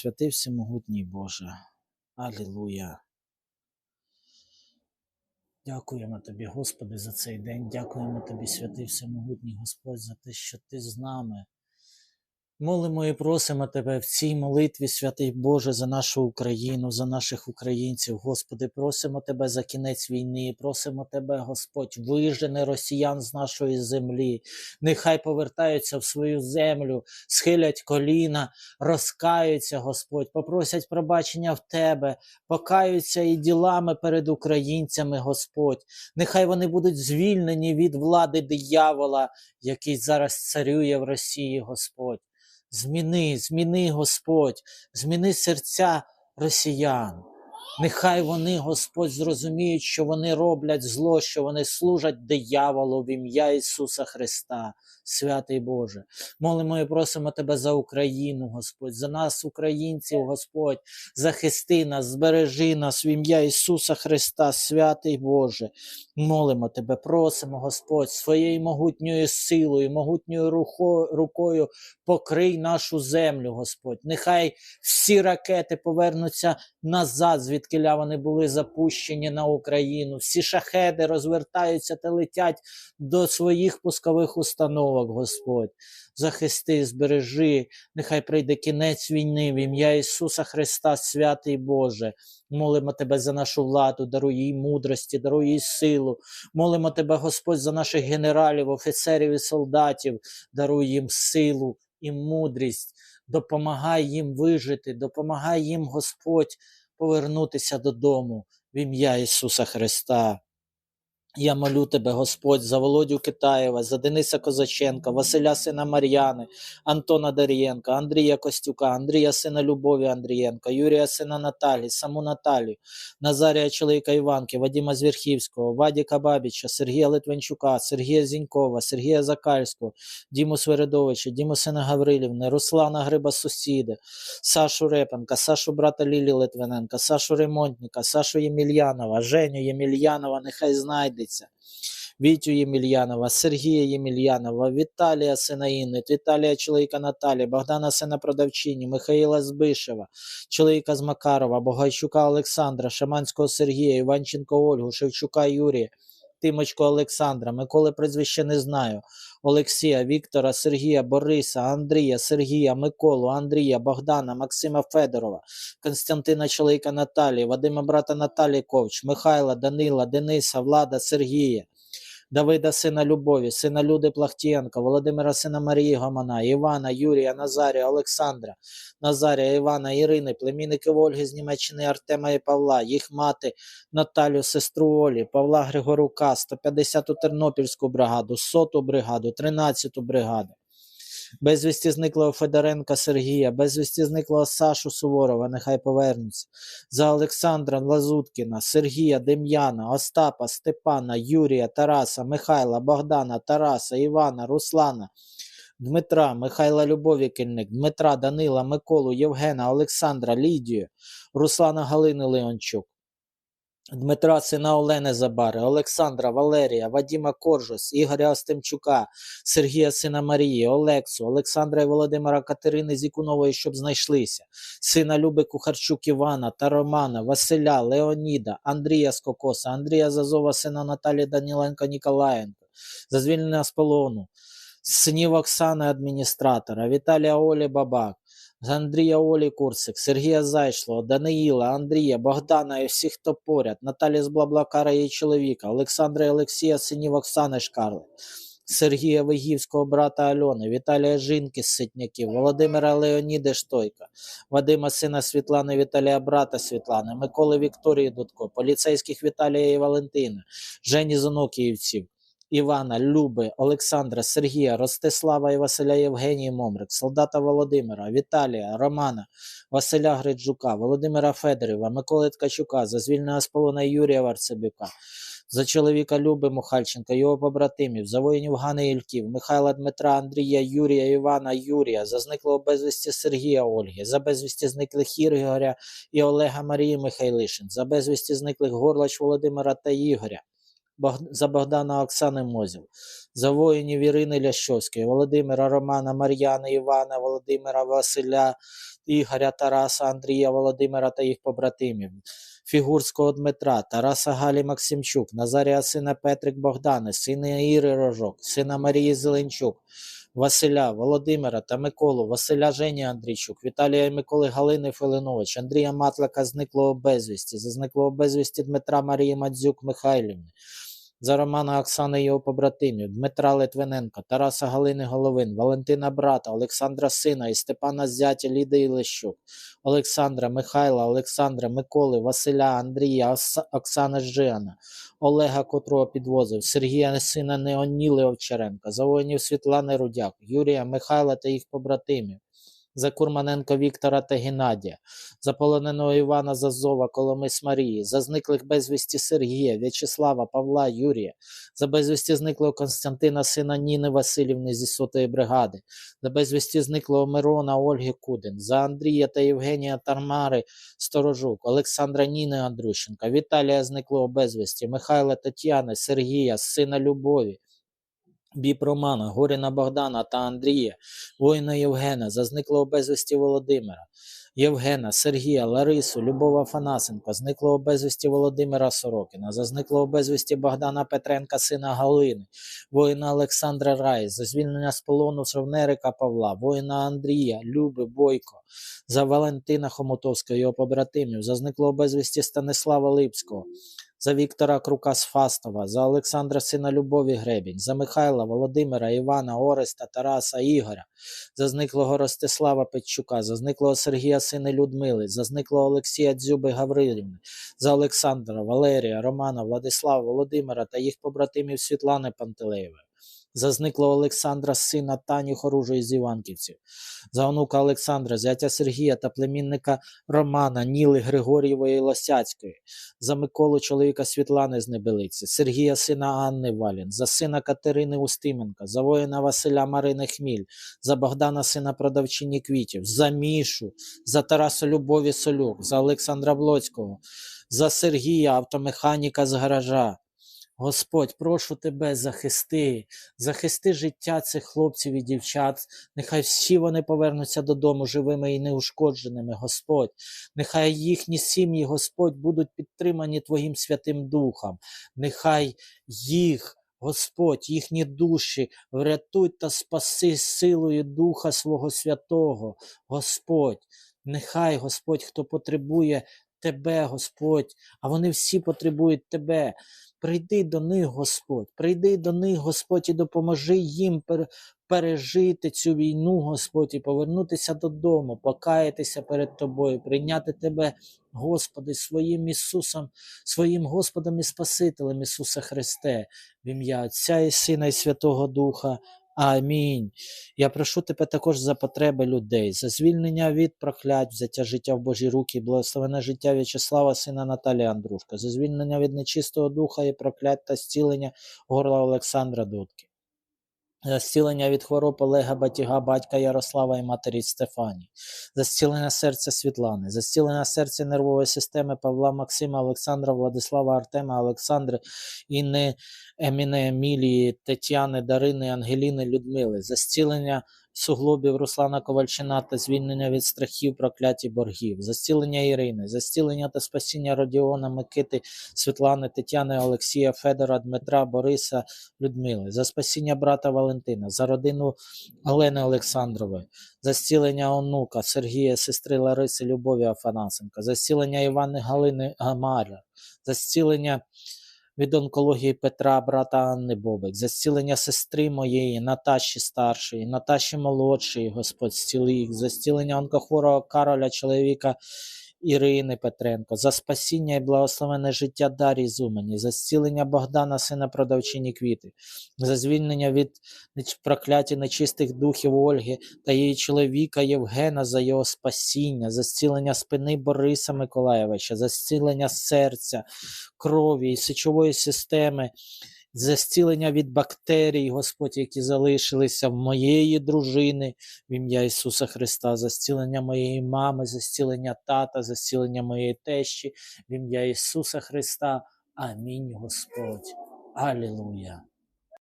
святий всемогутній Боже. Алілуя. Дякуємо Тобі, Господи, за цей день. Дякуємо Тобі, святий всемогутній Господь, за те, що Ти з нами. Молимо і просимо Тебе в цій молитві, святий Боже, за нашу Україну, за наших українців. Господи, просимо Тебе за кінець війни, просимо Тебе, Господь, вижени росіян з нашої землі. Нехай повертаються в свою землю, схилять коліна, розкаються, Господь, попросять пробачення в Тебе, покаються і ділами перед українцями, Господь. Нехай вони будуть звільнені від влади диявола, який зараз царює в Росії, Господь. Зміни, зміни, Господь, зміни серця росіян. Нехай вони, Господь, зрозуміють, що вони роблять зло, що вони служать дияволу в ім'я Ісуса Христа, святий Боже. Молимо і просимо Тебе за Україну, Господь, за нас, українців, Господь, захисти нас, збережи нас в ім'я Ісуса Христа, святий Боже. Молимо Тебе, просимо, Господь, своєю могутньою силою, могутньою рукою покрий нашу землю, Господь. Нехай всі ракети повернуться назад, звідкиля вони були запущені на Україну. Всі шахеди розвертаються та летять до своїх пускових установок, Господь. Захисти, збережи, нехай прийде кінець війни в ім'я Ісуса Христа, святий Боже. Молимо Тебе за нашу владу, даруй їй мудрості, даруй їй силу. Молимо Тебе, Господь, за наших генералів, офіцерів і солдатів, даруй їм силу і мудрість. Допомагай їм вижити, допомагай їм, Господь, повернутися додому в ім'я Ісуса Христа. Я молю тебе, Господь, за Володю Китаєва, за Дениса Козаченка, Василя сина Мар'яни, Антона Дарієнка, Андрія Костюка, Андрія сина Любові Андрієнка, Юрія сина Наталі, саму Наталію, Назарія чоловіка Іванки, Вадима Звірхівського, Вадіка Бабіча, Сергія Литвинчука, Сергія Зінькова, Сергія Закальського, Діму Свередовича, Діму сина Гаврилівни, Руслана Гриба Сусіди, Сашу Репенка, Сашу брата Лілі Литвиненка, Сашу Ремонтника, Сашу Ємельянова, Женю Ємельянова, нехай знайдеться. Вітю Ємельянова, Сергія Ємельянова, Віталія сина Інни, Віталія чоловіка Наталі, Богдана сина продавчині, Михаїла Збишева, чоловіка з Макарова, Богайчука Олександра, Шаманського Сергія, Іванченко Ольгу, Шевчука Юрія, Тимочко Олександра, Миколи прізвище не знаю, Олексія, Віктора, Сергія, Бориса, Андрія, Сергія, Миколу, Андрія, Богдана, Максима Федорова, Константина чоловіка Наталії, Вадима брата Наталії Ковч, Михайла, Данила, Дениса, Влада, Сергія. Давида сина Любові, сина Люди Плахтієнка, Володимира сина Марії Гомана, Івана, Юрія, Назарія, Олександра, Назарія, Івана, Ірини, племінників Ольги з Німеччини Артема і Павла, їх мати Наталю, сестру Олі, Павла Григорука, 150-ту Тернопільську бригаду, 100-ту бригаду, 13-ту бригаду. Безвісті зниклого Федоренка Сергія, безвісті зниклого Сашу Суворова, нехай повернуться. За Олександра Лазуткіна, Сергія Дем'яна, Остапа, Степана, Юрія, Тараса, Михайла, Богдана, Тараса, Івана, Руслана, Дмитра, Михайла Любовікельник, Дмитра, Данила, Миколу, Євгена, Олександра, Лідію, Руслана Галини Леончук. Дмитра сина Олени Забари, Олександра, Валерія, Вадіма Коржус, Ігоря Остемчука, Сергія сина Марії, Олексу, Олександра і Володимира Катерини Зікунової, щоб знайшлися, сина Люби Кухарчук Івана та Романа, Василя, Леоніда, Андрія Скокоса, Андрія Зазова, сина Наталі Даніленко Ніколаєнко, за звільнення з полону, синів Оксани адміністратора, Віталія Олі Бабак, з Андрія Олі Курсик, Сергія Зайшлого, Даниїла, Андрія, Богдана і всіх, хто поряд, Наталі з Блаблакара і чоловіка, Олександра і Олексія, синів Оксани Шкарли, Сергія Вигівського брата Альони, Віталія Жінки з Ситняків, Володимира Леоніди Штойка, Вадима сина Світлани, Віталія брата Світлани, Миколи Вікторії Дудко, поліцейських Віталія і Валентина, Жені Зонокіївців, Івана, Люби, Олександра, Сергія, Ростислава і Василя Євгенії Момрик, солдата Володимира, Віталія, Романа, Василя Гриджука, Володимира Федорова, Миколи Ткачука, за звільненого з полона Юрія Варцебюка, за чоловіка Люби Мухальченка, його побратимів, за воїнів Гани Ільків, Михайла Дмитра, Андрія, Юрія, Івана, Юрія, за зниклого безвісті Сергія Ольги, за безвісті зниклих Ігоря і Олега Марії Михайлишин, за безвісті зниклих Горлач Володимира та Ігоря. За Богдана Оксани Мозів, за воїнів Ірини Лящовської, Володимира Романа, Мар'яни, Івана, Володимира Василя, Ігоря, Тараса, Андрія, Володимира та їх побратимів. Фігурського Дмитра, Тараса Галі Максимчук, Назарія сина Петрик Богдани, сина Іри Рожок, сина Марії Зеленчук, Василя, Володимира та Миколу, Василя Жені Андрійчук, Віталія Миколи Галини Филинович, Андрія Матлака зниклого безвісті, за зниклого безвісті Дмитра Марії Мадзюк Михайлівни, за Романа Оксани і його побратимів, Дмитра Литвиненка, Тараса Галини Головин, Валентина Брата, Олександра Сина і Степана Зятя Ліди Ілещук, Олександра, Михайла, Олександра, Миколи, Василя, Андрія, Оксана Жиана, Олега, котрого підвозив, Сергія сина Неоніли Овчаренка, за воїнів Світлани Рудяк, Юрія, Михайла та їх побратимів, за Курманенко Віктора та Геннадія, за полоненого Івана Зазова, Коломис Марії, за зниклих безвісті Сергія, В'ячеслава, Павла, Юрія, за безвісті зниклого Константина, сина Ніни Васильівни зі сотої бригади, за безвісті зниклого Мирона Ольги Кудин, за Андрія та Євгенія Тармари Сторожук, Олександра Ніни Андрющенка, Віталія зниклого безвісті, Михайла Тетяни, Сергія, сина Любові, Біп Романа, Горіна Богдана та Андрія, воїна Євгена, за зниклого безвісті Володимира, Євгена, Сергія, Ларису, Любова Фанасенка, зниклого безвісті Володимира Сорокіна, за зниклого безвісті Богдана Петренка, сина Галини, воїна Олександра Рай, за звільнення з полону Сровнерика Павла, воїна Андрія, Люби Бойко, за Валентина Хомутовського, його побратимів, за зниклого безвісті Станислава Липського, за Віктора Крука з Фастова, за Олександра сина Любові Гребінь, за Михайла, Володимира, Івана, Ореста, Тараса, Ігоря, за зниклого Ростислава Петчука, за зниклого Сергія сина Людмили, за зниклого Олексія Дзюби Гаврилівни, за Олександра, Валерія, Романа, Владислава, Володимира та їх побратимів Світлани Пантелеєвої. За зниклого Олександра, сина Тані Хоружої з Іванківців, за онука Олександра, зятя Сергія та племінника Романа, Ніли Григорієвої Лосяцької, за Миколу чоловіка Світлани з Небелиці, Сергія сина Анни Валін, за сина Катерини Устименка, за воїна Василя Марини Хміль, за Богдана сина продавчині квітів, за Мішу, за Тараса Любові Солюк, за Олександра Блоцького, за Сергія, автомеханіка з гаража. Господь, прошу тебе, захисти, захисти життя цих хлопців і дівчат. Нехай всі вони повернуться додому живими і неушкодженими, Господь. Нехай їхні сім'ї, Господь, будуть підтримані Твоїм Святим Духом. Нехай їх, Господь, їхні душі врятуй та спаси силою Духа Свого Святого, Господь. Нехай, Господь, хто потребує Тебе, Господь, а вони всі потребують Тебе. Прийди до них, Господь, прийди до них, Господь, і допоможи їм пережити цю війну, Господь, і повернутися додому, покаятися перед Тобою, прийняти Тебе, Господи, своїм Ісусом, своїм Господом і Спасителем Ісуса Христе, в ім'я Отця і Сина і Святого Духа. Амінь. Я прошу тебе також за потреби людей, за звільнення від проклять, взяття життя в Божі руки, благословене життя В'ячеслава, сина Наталії Андрушка, за звільнення від нечистого духа і проклять та зцілення горла Олександра Дудки. За зцілення від хвороб Олега Батіга, батька Ярослава і матері Стефані, за зцілення серця Світлани, за зцілення серця нервової системи Павла Максима, Олександра, Владислава Артема, Олександри, Інни, Еміни, Емілії, Тетяни, Дарини, Ангеліни, Людмили, за зцілення суглобів Руслана Ковальчина та звільнення від страхів, прокляті боргів, за Ірини, за та спасіння Родіона, Микити, Світлани, Тетяни, Олексія, Федора, Дмитра, Бориса, Людмили, за спасіння брата Валентина, за родину Олени Олександрової, за зцілення онука Сергія, сестри Лариси, Любові Афанасенка, за Івани Галини Гамаря, за зцілення від онкології Петра, брата Анни Бобик, за зцілення сестри моєї, Наташі старшої, Наташі молодшої, Господь зціли їх, за зцілення онкохворого Кароля, чоловіка Ірини Петренко, за спасіння і благословене життя Дарії Зумані, за зцілення Богдана, сина продавчині квіти, за звільнення від прокляті нечистих духів Ольги та її чоловіка Євгена за його спасіння, за зцілення спини Бориса Миколаєвича, за зцілення серця, крові і сечової системи, за зцілення від бактерій, Господь, які залишилися в моєї дружини, в ім'я Ісуса Христа, за зцілення моєї мами, за зцілення тата, за зцілення моєї тещі, в ім'я Ісуса Христа. Амінь, Господь. Алілуя.